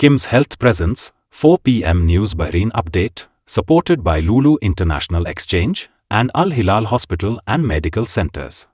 Kim's Health Presence, 4 p.m. News Bahrain Update, supported by Lulu International Exchange and Al Hilal Hospital and Medical Centers.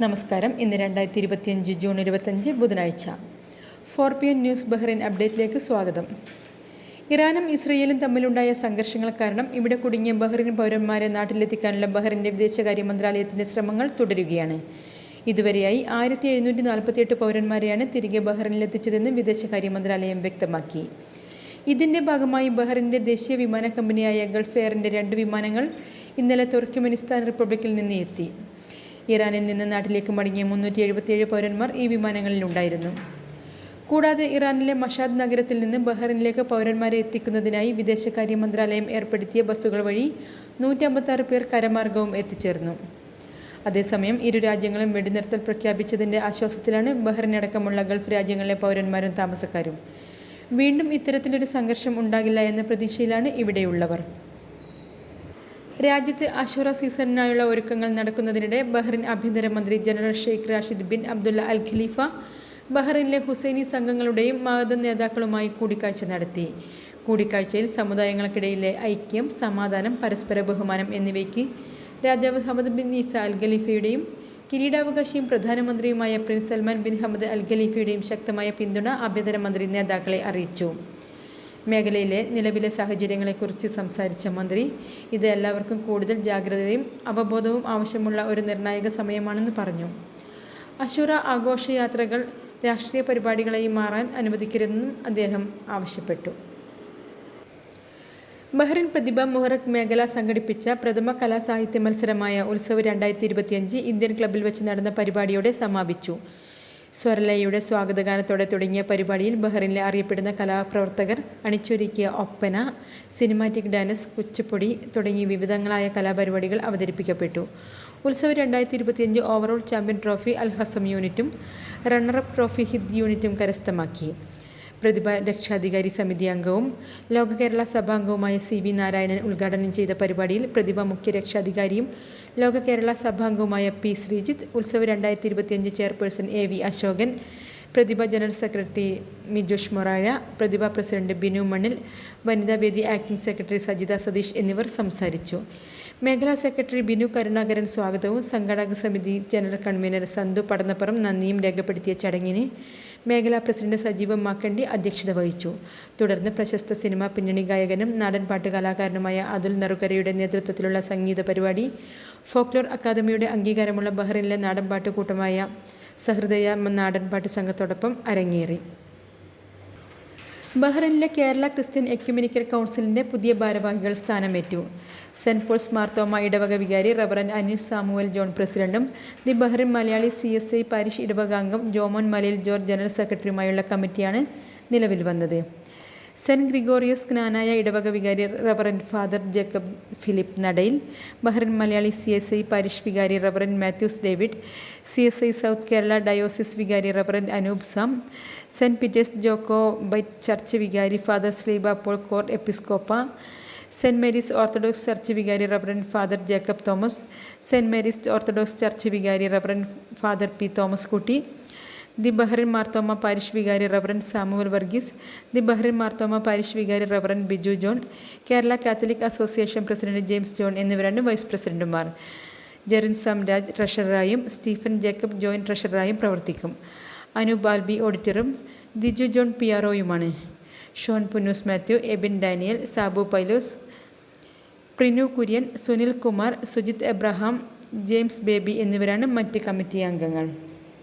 നമസ്കാരം ഇന്ന് രണ്ടായിരത്തി ഇരുപത്തിയഞ്ച് June ഇരുപത്തഞ്ച് ബുധനാഴ്ച four P N news Bahrain അപ്ഡേറ്റിലേക്ക് സ്വാഗതം ഇറാനും ഇസ്രയേലും തമ്മിലുണ്ടായ സംഘർഷങ്ങൾ കാരണം ഇവിടെ കുടുങ്ങിയ ബഹ്റിൻ പൗരന്മാരെ നാട്ടിലെത്തിക്കാനുള്ള ബഹ്റിന്റെ വിദേശകാര്യ മന്ത്രാലയത്തിന്റെ ശ്രമങ്ങൾ തുടരുകയാണ്. ഇതുവരെയായി ആയിരത്തി എഴുന്നൂറ്റി നാൽപ്പത്തിയെട്ട് പൗരന്മാരെയാണ് തിരികെ ബഹ്റിനിലെത്തിച്ചതെന്ന് വിദേശകാര്യ മന്ത്രാലയം വ്യക്തമാക്കി. ഇതിന്റെ ഭാഗമായി ബഹ്റിന്റെ ദേശീയ വിമാന കമ്പനിയായ ഗൾഫ് എയറിന്റെ രണ്ട് വിമാനങ്ങൾ ഇന്നലെ തുർക്കിമെനിസ്ഥാൻ റിപ്പബ്ലിക്കിൽ നിന്ന് എത്തി. ഇറാനിൽ നിന്ന് നാട്ടിലേക്ക് മടങ്ങിയ മുന്നൂറ്റി എഴുപത്തിയേഴ് പൗരന്മാർ ഈ വിമാനങ്ങളിൽ ഉണ്ടായിരുന്നു കൂടാതെ ഇറാനിലെ മഷാദ് നഗരത്തിൽ നിന്ന് ബഹ്റിനിലേക്ക് പൗരന്മാരെ എത്തിക്കുന്നതിനായി വിദേശകാര്യ മന്ത്രാലയം ഏർപ്പെടുത്തിയ ബസ്സുകൾ വഴി നൂറ്റമ്പത്താറ് പേർ കരമാർഗവും എത്തിച്ചേർന്നു. അതേസമയം ഇരു രാജ്യങ്ങളും വെടിനിർത്തൽ പ്രഖ്യാപിച്ചതിന്റെ ആശ്വാസത്തിലാണ് ബഹ്റിനടക്കമുള്ള ഗൾഫ് രാജ്യങ്ങളിലെ പൗരന്മാരും താമസക്കാരും. വീണ്ടും ഇത്തരത്തിലൊരു സംഘർഷം ഉണ്ടാകില്ല എന്ന പ്രതീക്ഷയിലാണ് ഇവിടെയുള്ളവർ. രാജ്യത്ത് അഷുറ സീസണിനായുള്ള ഒരുക്കങ്ങൾ നടക്കുന്നതിനിടെ ബഹ്റിൻ ആഭ്യന്തരമന്ത്രി general Sheikh Rashid bin Abdullah Al Khalifa ബഹ്റിനിലെ Husaini സംഘങ്ങളുടെയും മത നേതാക്കളുമായി കൂടിക്കാഴ്ച നടത്തി. കൂടിക്കാഴ്ചയിൽ സമുദായങ്ങൾക്കിടയിലെ ഐക്യം സമാധാനം പരസ്പര ബഹുമാനം എന്നിവയ്ക്ക് രാജാവ് ഹമദ് ബിൻ ഈസ അൽ ഖലീഫയുടെയും കിരീടാവകാശിയും പ്രധാനമന്ത്രിയുമായ prince Salman bin Hamad Al ഖലീഫയുടെയും ശക്തമായ പിന്തുണ ആഭ്യന്തര മന്ത്രി നേതാക്കളെ അറിയിച്ചു. മേഖലയിലെ നിലവിലെ സാഹചര്യങ്ങളെക്കുറിച്ച് സംസാരിച്ച മന്ത്രി ഇത് എല്ലാവർക്കും കൂടുതൽ ജാഗ്രതയും അവബോധവും ആവശ്യമുള്ള ഒരു നിർണായക സമയമാണെന്ന് പറഞ്ഞു. അശുറ ആഘോഷയാത്രകൾ രാഷ്ട്രീയ പരിപാടികളായി മാറാൻ അനുവദിക്കരുതെന്നും അദ്ദേഹം ആവശ്യപ്പെട്ടു. ബഹ്റിൻ പ്രതിഭ മുഹറക് മേഖല സംഘടിപ്പിച്ച പ്രഥമ കലാസാഹിത്യ മത്സരമായ ഉത്സവ് രണ്ടായിരത്തി ഇരുപത്തിയഞ്ച് ഇന്ത്യൻ ക്ലബ്ബിൽ വെച്ച് നടന്ന പരിപാടിയോടെ സമാപിച്ചു. സ്വരലയയുടെ സ്വാഗതഗാനത്തോടെ തുടങ്ങിയ പരിപാടിയിൽ ബഹ്റിനിലെ അറിയപ്പെടുന്ന കലാപ്രവർത്തകർ അണിച്ചൊരുക്കിയ ഒപ്പന സിനിമാറ്റിക് ഡാൻസ് കുച്ചിപ്പൊടി തുടങ്ങി വിവിധങ്ങളായ കലാപരിപാടികൾ അവതരിപ്പിക്കപ്പെട്ടു. ഉത്സവ് രണ്ടായിരത്തി ഇരുപത്തിയഞ്ച് ഓവറോൾ ചാമ്പ്യൻ ട്രോഫി അൽ ഹസം യൂണിറ്റും റണ്ണറപ്പ് ട്രോഫി ഹിദ് യൂണിറ്റും കരസ്ഥമാക്കി. പ്രതിഭ രക്ഷാധികാരി സമിതി അംഗവും ലോക കേരള സഭാംഗവുമായ സി വി നാരായണൻ ഉദ്ഘാടനം ചെയ്ത പരിപാടിയിൽ പ്രതിഭ മുഖ്യ രക്ഷാധികാരിയും ലോക കേരള സഭാംഗവുമായ പി ശ്രീജിത്ത് ഉത്സവ് രണ്ടായിരത്തി ഇരുപത്തിയഞ്ച് chairperson A V Ashokan Prathibha general secretary Mijosh Morazha Prathibha president Binu Mannil Vanithavedi acting secretary Sajitha Satheesh എന്നിവർ സംസാരിച്ചു. മേഖലാ സെക്രട്ടറി ബിനു കരുണാകരൻ സ്വാഗതവും സംഘാടക സമിതി ജനറൽ കൺവീനർ സന്തു പടന്നപ്പുറം നന്ദിയും രേഖപ്പെടുത്തിയ ചടങ്ങിന് മേഖലാ പ്രസിഡന്റ് സജീവം മാക്കണ്ടി അധ്യക്ഷത വഹിച്ചു. തുടർന്ന് പ്രശസ്ത സിനിമാ പിന്നണി ഗായകനും നാടൻ പാട്ട് കലാകാരനുമായ അതുൽ നറുക്കരയുടെ നേതൃത്വത്തിലുള്ള സംഗീത പരിപാടി ഫോക്ലോർ അക്കാദമിയുടെ അംഗീകാരമുള്ള ബഹ്റിനിലെ നാടൻപാട്ട് കൂട്ടമായ സഹൃദയ നാടൻപാട്ട് സംഘത്തോടൊപ്പം അരങ്ങേറി. ബഹ്റിനിലെ കേരള ക്രിസ്ത്യൻ എക്യുമിനിക്കൽ കൗൺസിലിന്റെ പുതിയ ഭാരവാഹികൾ സ്ഥാനമേറ്റു. സെന്റ് പോൾസ് മാർത്തോമ ഇടവക വികാരി റവറൻ അനിൽ സാമുവൽ ജോൺ പ്രസിഡന്റും the Bahrain Malayali C S I parish ഇടവകാംഗം Jomon Malayil George general സെക്രട്ടറിയുമായുള്ള കമ്മിറ്റിയാണ് നിലവിൽ വന്നത്. സെന്റ് ഗ്രിഗോറിയസ് ജ്ഞാനായ ഇടവക വികാരി reverend father Jacob Philip Nadayil Bahrain Malayali C S I parish വികാരി reverend Mathews David C S I south Kerala diocese വികാരി reverend Anoop Sam Saint Peter's Jacobite church വികാരി father Sleeba Paul cor episcopa Saint Mary's Orthodox church വികാരി reverend father Jacob Thomas Saint Mary's Orthodox church വികാരി reverend father P Thomas Kutty the Bahrain Marthoma parish വികാരി reverend Samuel Varghese the Bahrain Marthoma parish വികാരി reverend Biju John Kerala Catholic association president James John എന്നിവരാണ് vice പ്രസിഡന്റുമാർ. ജെറിൻ സാംരാജ് ട്രഷററായും Stephen Jacob joint ട്രഷററായും പ്രവർത്തിക്കും. അനു ബാൽബി ഓഡിറ്ററും Diju John P R ഒയുമാണ്. Shaun Punnoose Mathew Ebin Daniel Sabu Pailos Prinu Kurian Sunil Kumar Sujith Abraham James Baby എന്നിവരാണ് മറ്റ് committee അംഗങ്ങൾ.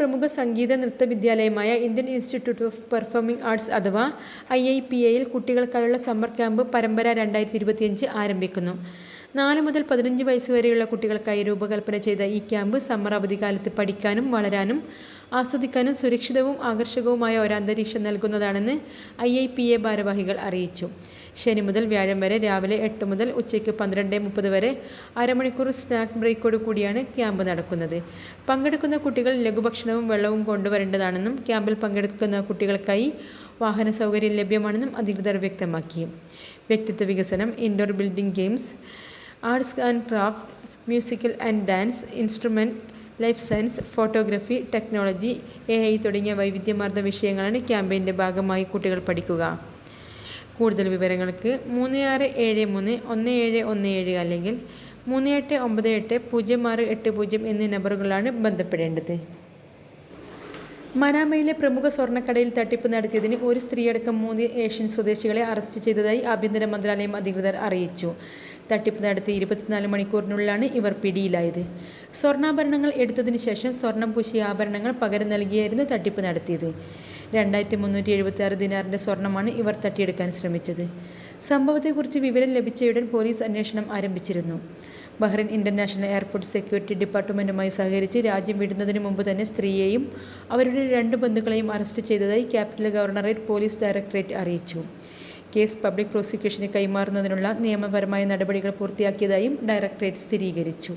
പ്രമുഖ സംഗീത നൃത്ത വിദ്യാലയമായ Indian institute of performing arts അഥവാ ഐ ഐ പി എയിൽ കുട്ടികൾക്കായുള്ള സമ്മർ ക്യാമ്പ് പരമ്പര രണ്ടായിരത്തി ഇരുപത്തിയഞ്ച് ആരംഭിക്കുന്നു. നാല് മുതൽ പതിനഞ്ച് വയസ്സ് വരെയുള്ള കുട്ടികൾക്കായി രൂപകൽപ്പന ചെയ്ത ഈ ക്യാമ്പ് സമ്മർ അവധിക്കാലത്ത് പഠിക്കാനും വളരാനും ആസ്വദിക്കാനും സുരക്ഷിതവും ആകർഷകവുമായ ഒരു അന്തരീക്ഷം നൽകുന്നതാണെന്ന് ഐ ഐ പി എ ഭാരവാഹികൾ അറിയിച്ചു. ശനി മുതൽ വ്യാഴം വരെ രാവിലെ എട്ട് മുതൽ ഉച്ചയ്ക്ക് പന്ത്രണ്ട് മുപ്പത് വരെ അരമണിക്കൂർ സ്നാക്ക് ബ്രേക്കോട് കൂടിയാണ് ക്യാമ്പ് നടക്കുന്നത്. പങ്കെടുക്കുന്ന കുട്ടികൾ ലഘുഭക്ഷണവും വെള്ളവും കൊണ്ടുവരേണ്ടതാണെന്നും ക്യാമ്പിൽ പങ്കെടുക്കുന്ന കുട്ടികൾക്കായി വാഹന സൗകര്യം ലഭ്യമാണെന്നും അധികൃതർ വ്യക്തമാക്കി. വ്യക്തിത്വ വികസനം indoor building games arts and craft musical and dance instrument life science photography technology A I തുടങ്ങിയ വൈവിധ്യമാർന്ന വിഷയങ്ങളാണ് ക്യാമ്പയിന്റെ ഭാഗമായി കുട്ടികൾ പഠിക്കുക. കൂടുതൽ വിവരങ്ങൾക്ക് മൂന്ന് ആറ് ഏഴ് മൂന്ന് ഒന്ന് ഏഴ് ഒന്ന് ഏഴ് അല്ലെങ്കിൽ മൂന്ന് എട്ട് ഒമ്പത് എട്ട് പൂജ്യം ആറ് എട്ട് പൂജ്യം എന്നീ നമ്പറുകളാണ് ബന്ധപ്പെടേണ്ടത്. മനാമയിലെ പ്രമുഖ സ്വർണക്കടയിൽ തട്ടിപ്പ് നടത്തിയതിന് ഒരു സ്ത്രീയടക്കം മൂന്ന് ഏഷ്യൻ സ്വദേശികളെ അറസ്റ്റ് ചെയ്തതായി ആഭ്യന്തര മന്ത്രാലയം അധികൃതർ അറിയിച്ചു. തട്ടിപ്പ് നടത്തി ഇരുപത്തിനാല് മണിക്കൂറിനുള്ളിലാണ് ഇവർ പിടിയിലായത്. സ്വർണാഭരണങ്ങൾ എടുത്തതിന് ശേഷം സ്വർണം പൂശിയ ആഭരണങ്ങൾ പകരം നൽകിയായിരുന്നു തട്ടിപ്പ് നടത്തിയത്. രണ്ടായിരത്തി മുന്നൂറ്റി എഴുപത്തി ആറ് ദിനാറിന്റെ സ്വർണമാണ് ഇവർ തട്ടിയെടുക്കാൻ ശ്രമിച്ചത്. സംഭവത്തെക്കുറിച്ച് വിവരം ലഭിച്ചയുടൻ പോലീസ് അന്വേഷണം ആരംഭിച്ചിരുന്നു. ബഹ്റിൻ ഇന്റർനാഷണൽ എയർപോർട്ട് സെക്യൂരിറ്റി ഡിപ്പാർട്ട്മെന്റുമായി സഹകരിച്ച് രാജ്യം വിടുന്നതിന് മുമ്പ് തന്നെ സ്ത്രീയെയും അവരുടെ രണ്ട് ബന്ധുക്കളെയും അറസ്റ്റ് ചെയ്തതായി ക്യാപിറ്റൽ ഗവർണറേറ്റ് പോലീസ് ഡയറക്ടറേറ്റ് അറിയിച്ചു. കേസ് പബ്ലിക് പ്രോസിക്യൂഷന് കൈമാറുന്നതിനുള്ള നിയമപരമായ നടപടികൾ പൂർത്തിയാക്കിയതായും ഡയറക്ടറേറ്റ് സ്ഥിരീകരിച്ചു.